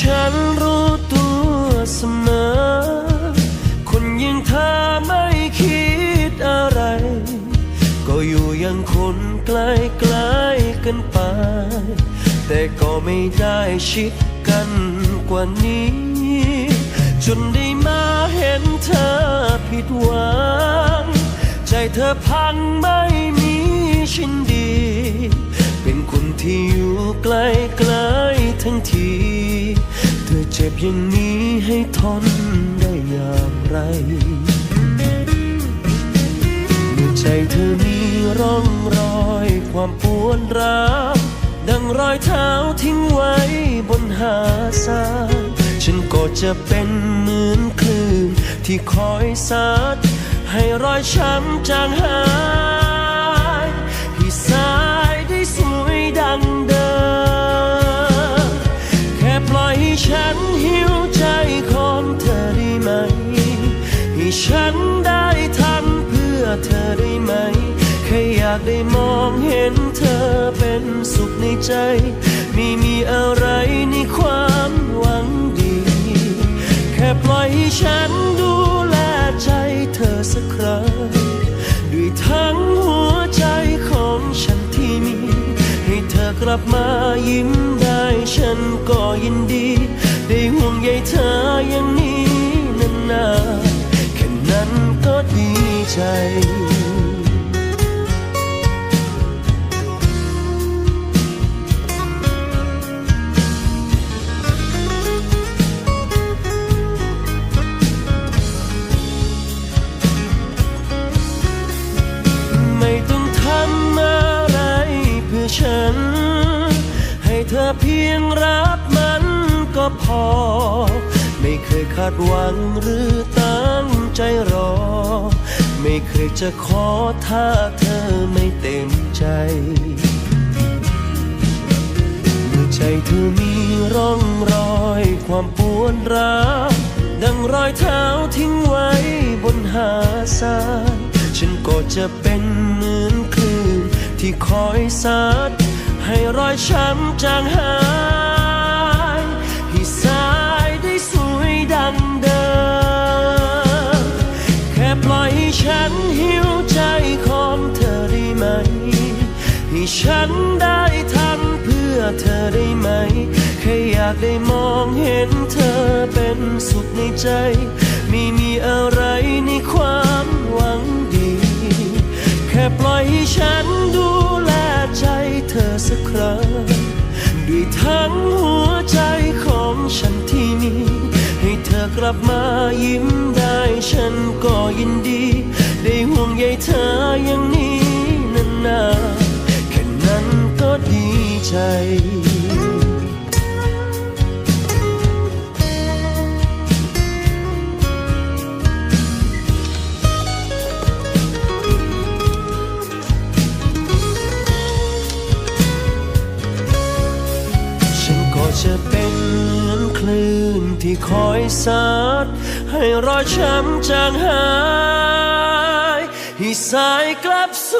ฉันรู้ตัวเสมอ คนอยังเธอไม่คิดอะไร ก็อยู่อยังคนใกล้ใกล้กันไป แต่ก็ไม่ได้ชิดกันกว่านี้ จนได้มาเห็นเธอผิดหวัง ใจเธอพังไม่มีชินดี เป็นคนที่อยู่ไกลไกลๆทั้งที อย่างนี้ให้ทนได้อย่างไรเมื่อใจเธอมีร่องรอยความปวดร้าวดังรอยเท้าทิ้งไว้บนหาดทรายฉันก็จะเป็นเหมือนคลื่นที่คอยซัดให้รอยช้ำจางหาย ใจ ไม่มีอะไรในความหวังดี แค่ปล่อยให้ฉันดูแลใจเธอสักครั้งด้วยทั้งหัวใจของฉันที่มี ให้เธอกลับมายิ้มได้ฉันก็ยินดี ได้ห่วงใยเธออย่างนี้นานๆแค่นั้นก็ดีใจ เพียงรับมันก็พอ ไม่เคยคาดหวังหรือตั้งใจรอ ไม่เคยจะขอถ้าเธอไม่เต็มใจ เมื่อใจเธอมีร่องรอยความปวดร้าวดังรอยเท้าทิ้งไว้บนหาดทรายฉันก็จะเป็นเหมือนคลื่นที่คอยซัด ให้รอยช้ำจางหายให้สายได้สวยดังเดิม แค่ปล่อยให้ฉันหิวใจของเธอได้ไหม ให้ฉันได้ทำเพื่อเธอได้ไหม แค่อยากได้มองเห็นเธอเป็นสุขในใจ ไม่มีอะไรในความหวังดี แค่ปล่อยให้ฉันดู ครั้งด้วยทั้งหัวใจของฉันที่มี ให้เธอกลับมายิ้มได้ฉันก็ยินดี ได้ห่วงใยเธออย่างนี้นานๆแค่นั้นก็ดีใจ จะเป็นเหมือนคลื่นที่คอยซัดให้รอยช้ำจางหายให้สายกลับส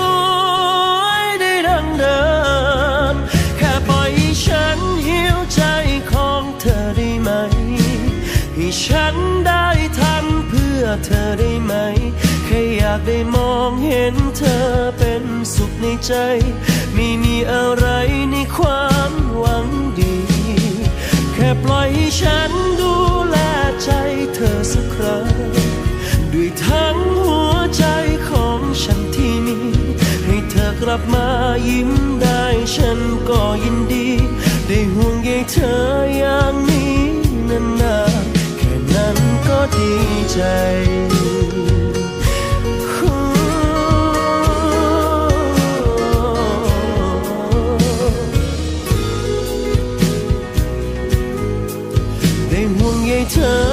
วยได้ดังเดิม แค่ปล่อยให้ฉันหิวใจของเธอได้ไหม ให้ฉันได้ทำเพื่อเธอได้ไหม แค่อยากได้มองเห็นเธอเป็นสุขในใจ ไม่มีอะไรในความหวังดี ค่ปล่อยให้ฉันดูแลใจเธอสักครั้งด้วยทั้งหัวใจของฉันที่มีให้เธอกลับมายิ้มได้ฉันก็ยินดี ได้ห่วงใยเธออย่างนี้นานๆแค่นั้นก็ดีใจ turn